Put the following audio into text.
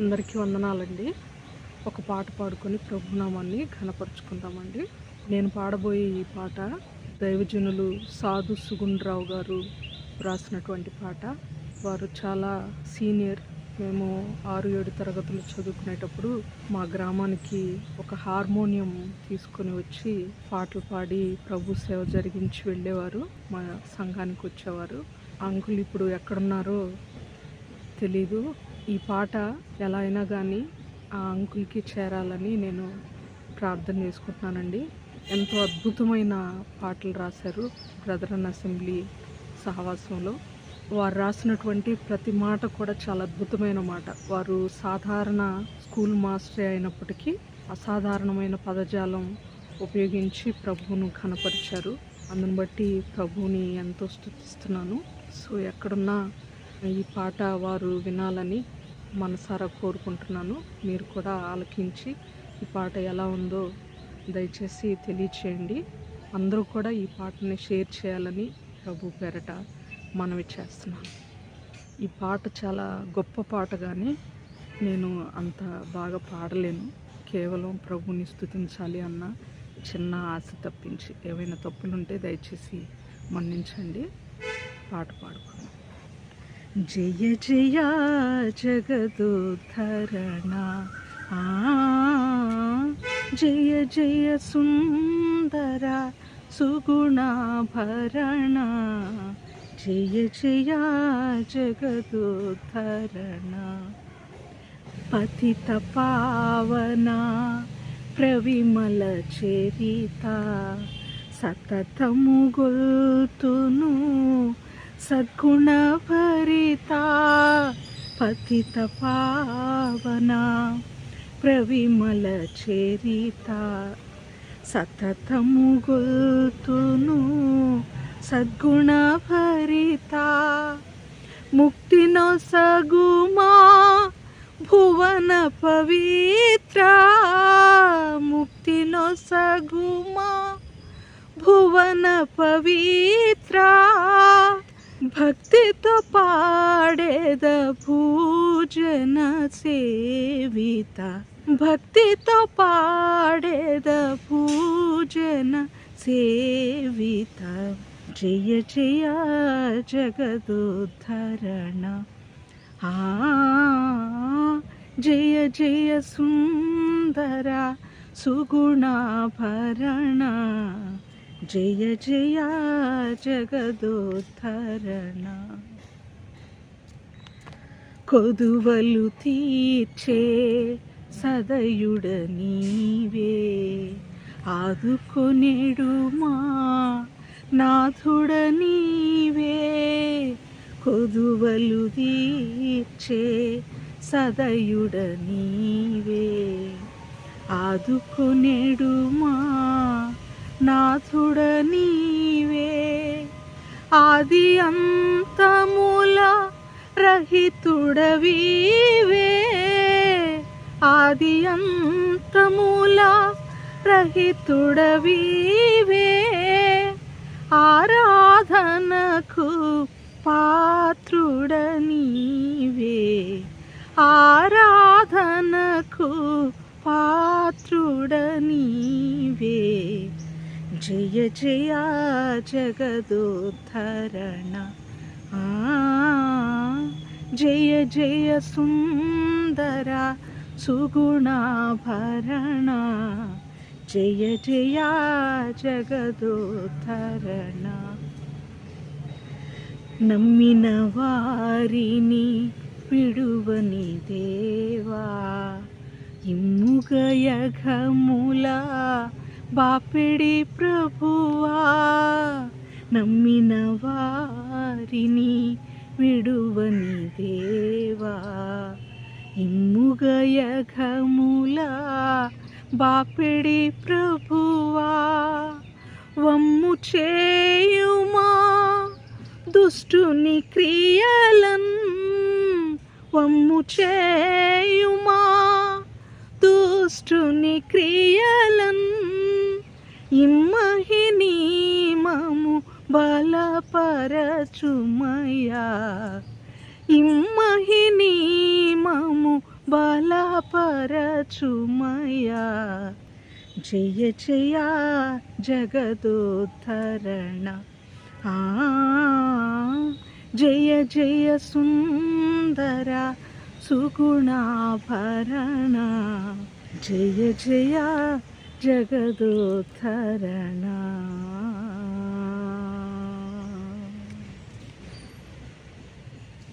అందరికీ వందనాలండి. ఒక పాట పాడుకొని ప్రభునామాన్ని ఘనపరుచుకుందామండి. నేను పాడబోయే ఈ పాట దైవజనులు సాధు సుగుండ్రావు గారు రాసినటువంటి పాట. వారు చాలా సీనియర్. మేము ఆరు ఏడు తరగతులు చదువుకునేటప్పుడు మా గ్రామానికి ఒక హార్మోనియం తీసుకొని వచ్చి పాటలు పాడి ప్రభు సేవ జరిగించి వెళ్ళేవారు. మా సంఘానికి వచ్చేవారు. అంకుల్ ఇప్పుడు ఎక్కడున్నారో తెలీదు. ఈ పాట ఎలా అయినా కానీ ఆ అంకుల్కి చేరాలని నేను ప్రార్థన చేసుకుంటున్నానండి. ఎంతో అద్భుతమైన పాటలు రాశారు బ్రదర్ అండ్ అసెంబ్లీ సహవాసంలో. వారు రాసినటువంటి ప్రతి మాట కూడా చాలా అద్భుతమైన మాట. వారు సాధారణ స్కూల్ మాస్టరే అయినప్పటికీ అసాధారణమైన పదజాలం ఉపయోగించి ప్రభువును కనపరిచారు అందుని బట్టి ప్రభువుని ఎంతో స్థుతిస్తున్నాను సో ఎక్కడున్నా ఈ పాట వారు వినాలని మనసారా కోరుకుంటున్నాను. మీరు కూడా ఆలకించి ఈ పాట ఎలా ఉందో దయచేసి తెలియచేయండి. అందరూ కూడా ఈ పాటని షేర్ చేయాలని ప్రభు పేరట మనవి చేస్తున్నాను. ఈ పాట చాలా గొప్ప పాట కానీ నేను అంత బాగా పాడలేను. కేవలం ప్రభుని స్థుతించాలి అన్న చిన్న ఆశ తప్పించి ఏవైనా తప్పులుంటే దయచేసి మన్నించండి. పాట పాడుకున్నాను జయ జయ జగదుద్ధరణ ఆ, జయ జయ సుందర సుగుణాభరణ జయ జయ జగదుద్ధరణ పతిత పావన ప్రవిమల చరిత సతతము గొల్తును సద్గుణ భరిత పతిత పావన ప్రవిమల చరిత. సతతము గొల్తును సద్గుణ ಭಕ್ತಿ ಪಾಡೆದ ಭೂಜನ ಸೇವಿತ ಭಕ್ತಿ ಪಾಡೆದ ಭೂಜನ ಸೇವಿತ ಜಯ ಜಯ ಜಗದುದ್ಧರಣ ಆ ಜಯ ಜಯ ಸುಂದರ ಸುಗುಣಾಭರಣ జయ జయ జగదుద్ధరణ జగదోద్ధరణ కొదువలు తీర్చే సదయుడ నీవే. ఆదుకొనేడు మా నాథుడ నీవే. కొదువలు తీర్చే సదయుడ నీవే. ఆదుకొనేడు మా నాథుడ నీవే. ఆది అంతముల రహితుడవీవే ఆది అంతముల రహితుడవీవే ఆరాధనకు పాత్రుడ నీవే. ఆరాధనకు పాత్రుడ నీవే. జయ జయ జగదోద్ధరణ ఆ, జయ జయ సుందర సుగుణాభరణ జయ జయ జగదోద్ధరణ నమ్మిన వారిని విడువని దేవా ఇమ్ముగయఘముల బాపిడి ప్రభువా నమ్మిన వారిని విడువని దేవా. ఇమ్ముగయఘముల బాపిడి ప్రభువా వమ్ము చేయుమా? దుష్టుని క్రియలన్ వమ్ము చేయుమా? దుష్టుని క్రియలన్ ఇమ్మహిని మము బలపరచుమయా ఇమ్మహిని మము బలపరచుమయా జయ జయ జగదోద్ధరణ ఆ, జయ జయ సుందర సుగుణాభరణ. జయ జయ జగదోద్ధరణ